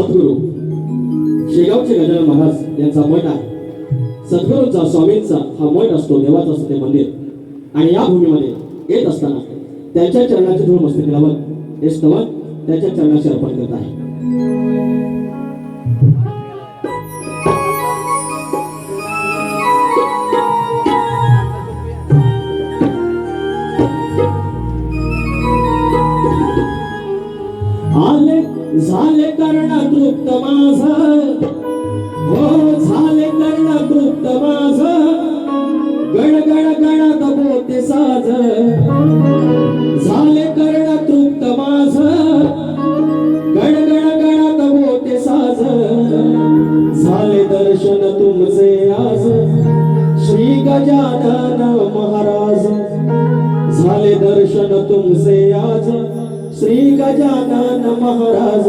सद्गुरू शेगावचे गजानन महाराज यांचा मठ आहे. सद्गुरूंचा स्वामींचा हा मठ असतो देवाचं ते मंदिर. आणि या भूमीमध्ये येत असताना त्यांच्या चरणाची धूळ मस्ती लावत हे स्तवन त्यांच्या चरणाचे अर्पण करत आहे. माझ झाले कर्ण तृप्त माझ. गण गण गणात मोठे साज. झाले दर्शन तुमचे आज. श्री गजानन महाराज. झाले दर्शन तुमचे आज. Shri Gajanan Maharaj.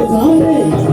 Hey, hey, hey.